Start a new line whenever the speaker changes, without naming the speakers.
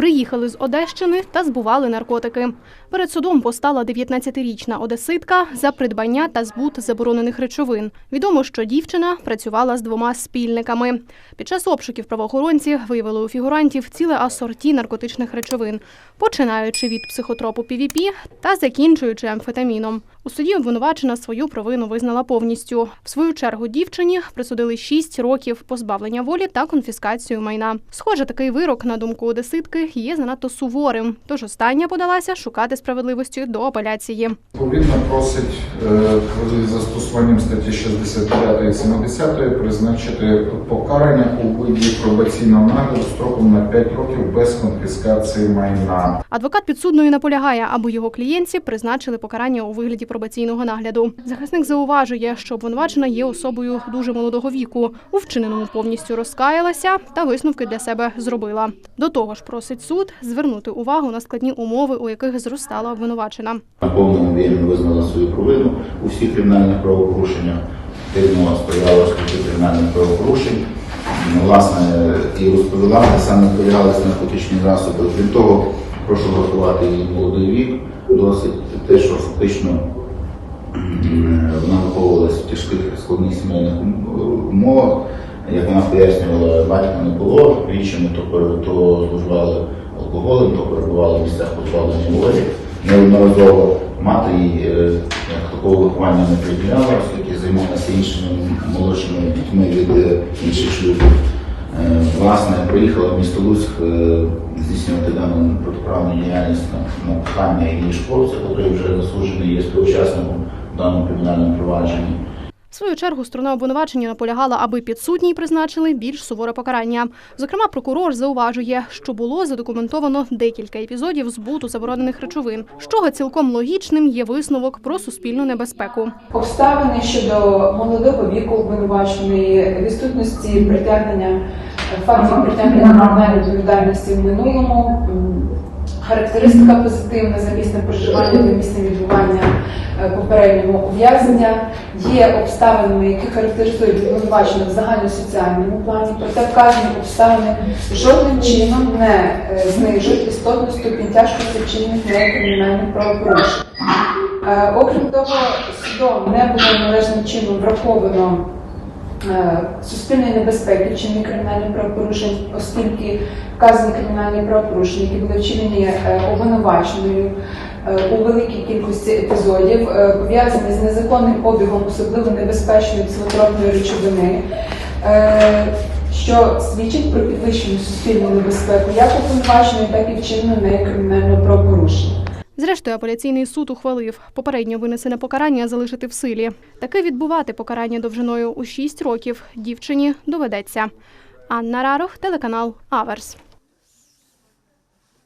Приїхали з Одещини та збували наркотики. Перед судом постала 19-річна одеситка за придбання та збут заборонених речовин. Відомо, що дівчина працювала з двома спільниками. Під час обшуків правоохоронці виявили у фігурантів ціле асорті наркотичних речовин, починаючи від психотропу PVP та закінчуючи амфетаміном. У суді обвинувачена свою провину визнала повністю. В свою чергу дівчині присудили 6 років позбавлення волі та конфіскацію майна. Схоже, такий вирок, на думку одеситки, є занадто суворим. Тож остання подалася шукати справедливості до апеляції.
Відповідно просить е, застосуванням статті 65 і 70 призначити покарання у виді пробаційного нагляду строком на 5 років без конфіскації майна.
Адвокат підсудної наполягає, аби його клієнтці призначили покарання у вигляді пробаційного нагляду. Захисник зауважує, що обвинувачена є особою дуже молодого віку. У вчиненому повністю розкаялася та висновки для себе зробила. До того ж, просить суд звернути увагу на складні умови, у яких зростала обвинувачена.
на повному об'ємі визнала свою провину у всіх кримінальних правопорушеннях, активно сприяла розкриттю кримінальних правопорушень. Ну, Власне, і розповіла, де саме зберігалися наркотичні засоби. Крім того, прошу врахувати її молодий вік, досить те, що фактично вона виховувалася в тяжких складних сімейних умовах. Як вона пояснювала, батька не було, вічами то, то зловживали алкоголем, то перебували в місцях позбавлення волі. Неодноразово мати її е, як такого виховання не приділяла, оскільки займалася іншими молодшими дітьми від е, інших шлюбів. Е, Власне, приїхала в місто Луцьк здійснювати дану протиправну діяльність на, кохання її школця, який вже засуджений є співучасником в даному кримінальному провадженні.
В свою чергу сторона обвинувачення наполягала, аби підсудній призначили більш суворе покарання. Зокрема, прокурор зауважує, що було задокументовано декілька епізодів збуту заборонених речовин, з чого цілком логічним є висновок про суспільну небезпеку.
Обставини щодо молодого віку обвинуваченої, відсутності притягнення фактів притягнення кримінальної відповідальності в минулому, характеристика позитивна за місцем проживання та місцем відбування е, попереднього ув'язнення, є обставинами, які характеризують обвинувачених в загальносоціальному плані, проте вказані обставини жодним чином не е, знижують істотну ступінь тяжкості вчинених нею кримінальних правопорушень. Е, Окрім того, судом не було належним чином враховано суспільної небезпеки вчинення кримінальних правопорушень, оскільки вказані кримінальні правопорушення, які були вчинені е, обвинуваченою е, у великій кількості епізодів, е, пов'язані з незаконним обігом особливо небезпечної психотропної речовини. е, Що свідчить про підвищену суспільну небезпеку як обвинуваченої, так і вчиненої нею кримінального правопорушення.
Зрештою, апеляційний суд ухвалив попередньо винесене покарання залишити в силі. Таке відбувати покарання довжиною у 6 років дівчині доведеться. Анна Рарох, телеканал Аверс.